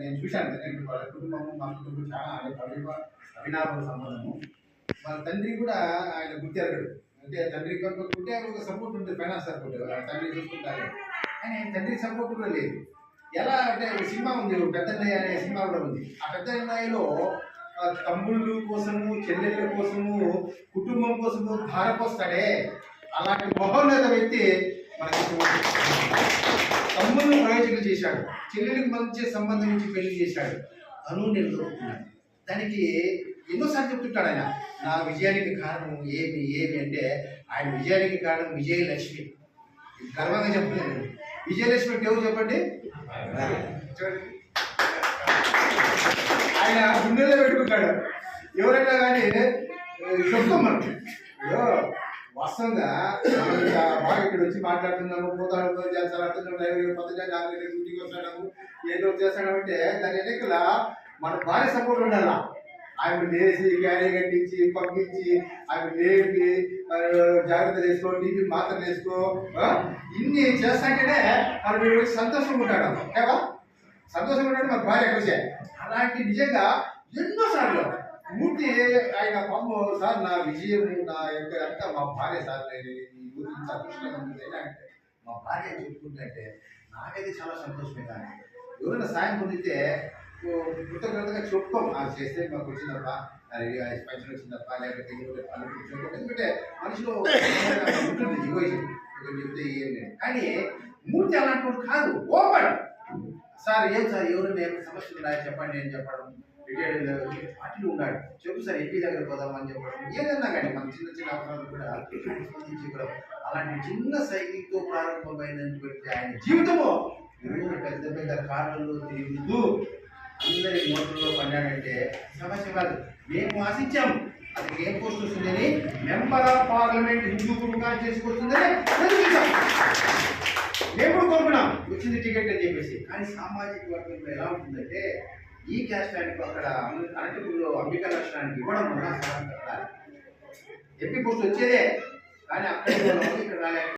నేను చూశాను ఎందుకంటే వాళ్ళ కుటుంబము మా కుటుంబం చాలా అవినా అవినాభ సంబంధము. వాళ్ళ తండ్రి కూడా ఆయన గుర్తెరగడు అంటే తండ్రి ఉంటే ఒక సపోర్ట్ ఉంటుంది ఫైనాన్స్ సపోర్ట్. తండ్రి చూసుకుంటారు. కానీ తండ్రి సపోర్ట్ కూడా లేదు. ఎలా అంటే ఒక సినిమా ఉంది పెద్దన్నయ్య అనే సినిమా కూడా ఉంది. ఆ పెద్దన్నయ్యలో తమ్ముళ్ళు కోసము చెల్లెళ్ళ కోసము కుటుంబం కోసము ధారపోస్తాడే అలాంటి మహోన్నత వ్యక్తి మనకి తమ్ముళ్ళు ప్రయోజనం చేశాడు. చెల్లెలకు మంచి సంబంధం నుంచి పెళ్ళి చేశాడు. తను నిలదొక్కున్నాడు. దానికి ఎన్నోసార్లు చెప్తుంటాడు ఆయన నా విజయానికి కారణం ఏమి ఏమి? అంటే ఆయన విజయానికి కారణం విజయలక్ష్మి. గర్వంగా చెప్తున్నాను విజయలక్ష్మి అంటే ఎవరు చెప్పండి? ఆయన గుండెల్లో పెట్టుకుంటాడు. ఎవరైనా కానీ చెప్తాం మనం. వాస్తవంగా ఇక్కడ వచ్చి మాట్లాడుతున్నాము పోతాడు చేస్తారు అర్థం డ్రైవర్ పద్ధతి జాగ్రత్త డ్యూటీకి వస్తాడు ఏదో చేస్తాడంటే దాని వెనకల మన భార్య సపోర్ట్ ఉండాలా? ఆమె లేచి క్యారీ కట్టించి పంపించి ఆమె లేపి జాగ్రత్త చేసుకో టీవీ మాత్రం వేసుకో ఇన్ని చేస్తాంటేనే మరి మీరు వచ్చి సంతోషంగా ఉంటాడు. ఏవా సంతోషంగా ఉంటాడు మన భార్య కలిసే అలాంటి నిజంగా ఎన్నోసార్లు మూర్తి ఆయన పాపం సార్ నా విజయం నా యొక్క అంతా మా భార్య సార్ నేను ఈ ఊరు ఇంత అదృష్టంగా ఉంది అంటే మా భార్య చెప్పుకుంటే నాకైతే చాలా సంతోషమే కానీ ఎవరైనా సాయం పొందితే కృతజ్ఞతగా చెప్పుకోం. అది చేస్తే మాకు వచ్చిందప్ప అది పెన్షన్ వచ్చిందప్ప లేకపోతే ఎందుకంటే మనిషిలో ఉంటుంది egoism. చెప్తే ఏం లేదు. కానీ మూర్తి అలాంటి కాదు ఓపెన్. సార్ ఏం సార్ ఎవరైనా సమస్యలు ఉన్నాయో? చెప్పండి అని చెప్పడం. రిటైర్డ్ పార్టీలు ఉన్నాడు. చెప్పు సార్ ఎంపీ దగ్గర పోదామని చెప్పడం. ఏదన్నా కానీ మన చిన్న చిన్న అవసరాలు కూడా స్పందించి కూడా అలాంటి చిన్న సైకిల్తో ప్రారంభమైనటువంటి ఆయన జీవితము ఈరోజు పెద్ద పెద్ద కార్లలో తిరుగుతూ అందరి నోట్లలో పడ్డాడంటే సమస్య కాదు. మేము ఆశించాం. అతనికి ఏం పోస్ట్ వస్తుందని? మెంబర్ ఆఫ్ పార్లమెంట్ హిందూపురంగా చేసుకొస్తుందని మేము కూడా కోరుకున్నాం. వచ్చింది టికెట్ అని చెప్పేసి. కానీ సామాజిక వర్గంలో ఎలా ఉంటుందంటే ఈ క్యాష్ ఆయనకు అక్కడ అనంతపూర్లో అంబికా లక్షణానికి ఇవ్వడం వల్ల ఎంపీ పోస్ట్ వచ్చేదే కానీ అక్కడ ఇక్కడ రాలేదు.